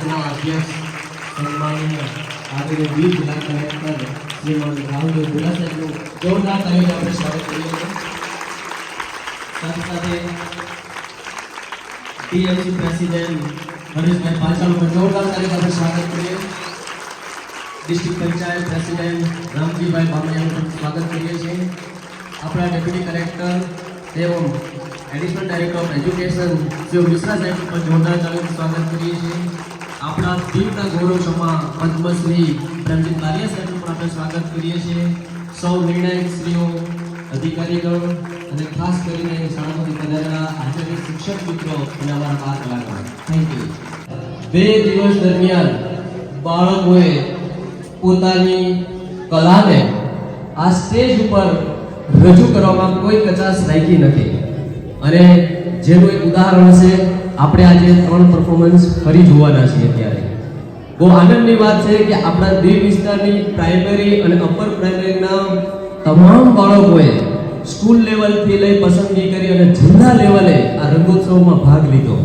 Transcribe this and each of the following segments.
આજના અધ્યક્ષ સન્માનીય આદરણીય વીર જિલ્લા કલેક્ટર શ્રીમાન રાહુલભાઈ ભુરા સાહેબનું જોરદાર તાલીમ આપણે સ્વાગત કરીએ છીએ. સાથે સાથે ટીએમસી પ્રેસિડેન્ટ હરીશભાઈ પણ જોરદાર તારીખ આપણે સ્વાગત કરીએ. ડિસ્ટ્રિક્ટ પંચાયત પ્રેસિડેન્ટ રામજીભાઈ બામણિયાનું પણ સ્વાગત કરીએ છીએ. આપણા ડેપ્યુટી કલેક્ટર એવમ additional director of education Shri Mishra સાહેબ પણ જોરદાર સ્વાગત કરીએ છીએ. આપણા દીવના ગૌરવ સમા પદ્મશ્રી પ્રેમજીત બારિયા સાહેબનું પણ આપણે સ્વાગત કરીએ છીએ. સૌ નિર્ણાયક શ્રીઓ અધિકારીગણ અને ખાસ કરીને શાળામાંથી પધારેલા આચાર્ય શિક્ષક મિત્રો અને અમારા બાર કલાકાર થેન્ક યુ બે દિવસ દરમિયાન બાળકોએ પોતાની કલાને આ સ્ટેજ ઉપર રજૂ કરવામાં કોઈ કચાશ રાખી નથી. અને જેનું એક ઉદાહરણ છે આપણે આજે ત્રણ પરફોર્મન્સ ફરી જોવાના છીએ અત્યારે બહુ આનંદની વાત છે કે આપણા દીવ વિસ્તારની પ્રાઇમરી અને અપર પ્રાઇમરીના તમામ બાળકોએ સ્કૂલ લેવલથી લઈ પસંદગી કરી અને જિલ્લા લેવલે આ રંગોત્સવમાં ભાગ લીધો.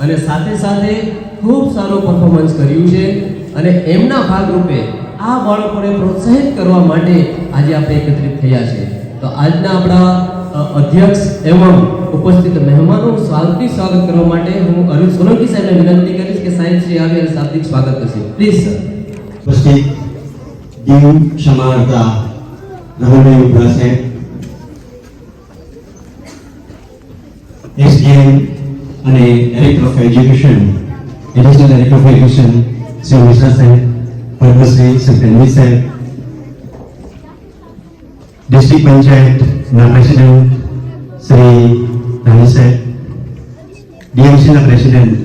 અને સાથે સાથે ખૂબ સારું પરફોર્મન્સ કર્યું છે. અને એમના ભાગરૂપે આ બાળકોને પ્રોત્સાહિત કરવા માટે આજે આપણે એકત્રિત થયા છે તો આજના આપણા અધ્યક્ષ એવમ ઉપસ્થિત મહેમાનો શાબ્દિક સ્વાગત કરવા માટે હું અરવિંદ સોલંકી સાહેબને વિનંતી કરીશ કે સાહેબ શ્રી આવે અને શાબ્દિક સ્વાગત કરશે. પ્લીઝ સર ઉપસ્થિત દીવ સમારતા રાહુલભાઈ ઉભરા સાહેબ. અને director of education, additional director of education, Shri Mishra સાહેબ પદ્મશ્રી શ્રી પ્રેમજી સાહેબ ડિસ્ટ્રિક્ટ પંચાયતના પ્રેસિડેન્ટ શ્રી રાણી સાહેબ ડીએમસીના પ્રેસિડેન્ટ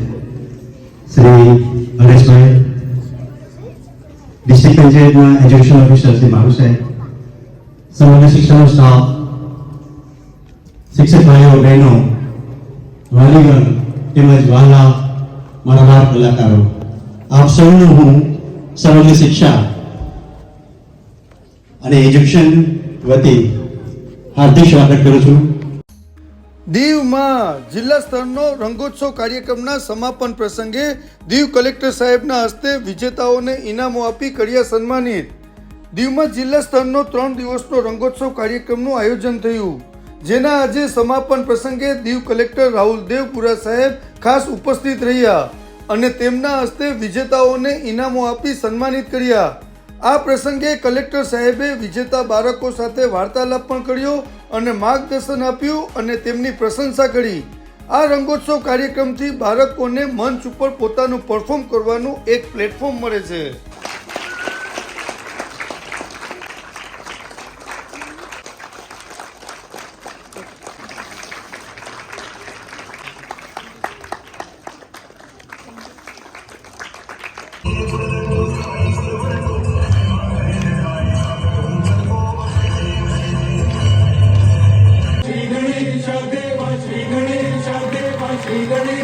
શ્રી હરેશભાઈ ડિસ્ટ્રિક્ટ પંચાયતના એજ્યુકેશન ઓફિસર શ્રી બાબુ સાહેબ સમગ્ર શિક્ષણનો સ્ટાફ શિક્ષક ભાઈઓ બહેનો વાલીગણ તેમજ વાલા મારા બાળ કલાકારો, આપ સૌનું હું સમગ્ર શિક્ષા અને એજ્યુકેશન વતી હાર્દિક સ્વાગત કરું છું. દીવમાં જિલ્લા સ્તરનો રંગોત્સવ કાર્યક્રમના સમાપન પ્રસંગે દીવ કલેક્ટર સાહેબના હસ્તે વિજેતાઓને ઇનામો આપી કર્યા સન્માનિત. દીવમાં જિલ્લા સ્તરનો ત્રણ દિવસનો રંગોત્સવ કાર્યક્રમનું આયોજન થયું, જેના આજે સમાપન પ્રસંગે દીવ કલેક્ટર રાહુલ દેવપુરા સાહેબ ખાસ ઉપસ્થિત રહ્યા અને તેમના હસ્તે વિજેતાઓને ઇનામો આપી સન્માનિત કર્યા. આ પ્રસંગે કલેક્ટર સાહેબે વિજેતા બાળકો સાથે વાર્તાલાપ પણ કર્યો અને માર્ગદર્શન આપ્યું અને તેમની પ્રશંસા કરી. આ રંગોત્સવ કાર્યક્રમથી બાળકોને મંચ ઉપર પોતાનું પરફોર્મ કરવાનું એક પ્લેટફોર્મ મળે છે. Thank you.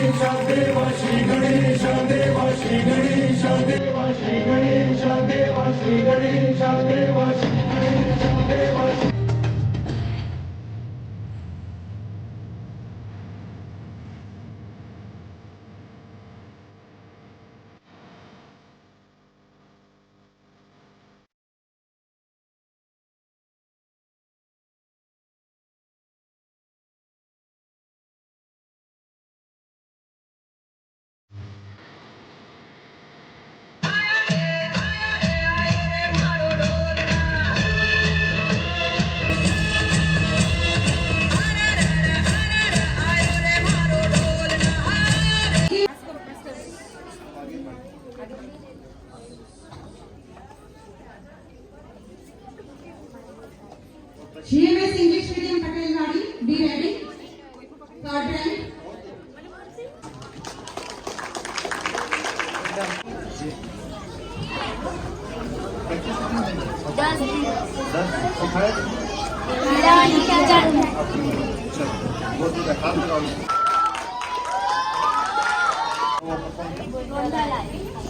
GMS English Medium Patel Nadi, be ready. Third rank. दस दस खाया इरानी क्या जान है चलो बहुत ही बेकार लगा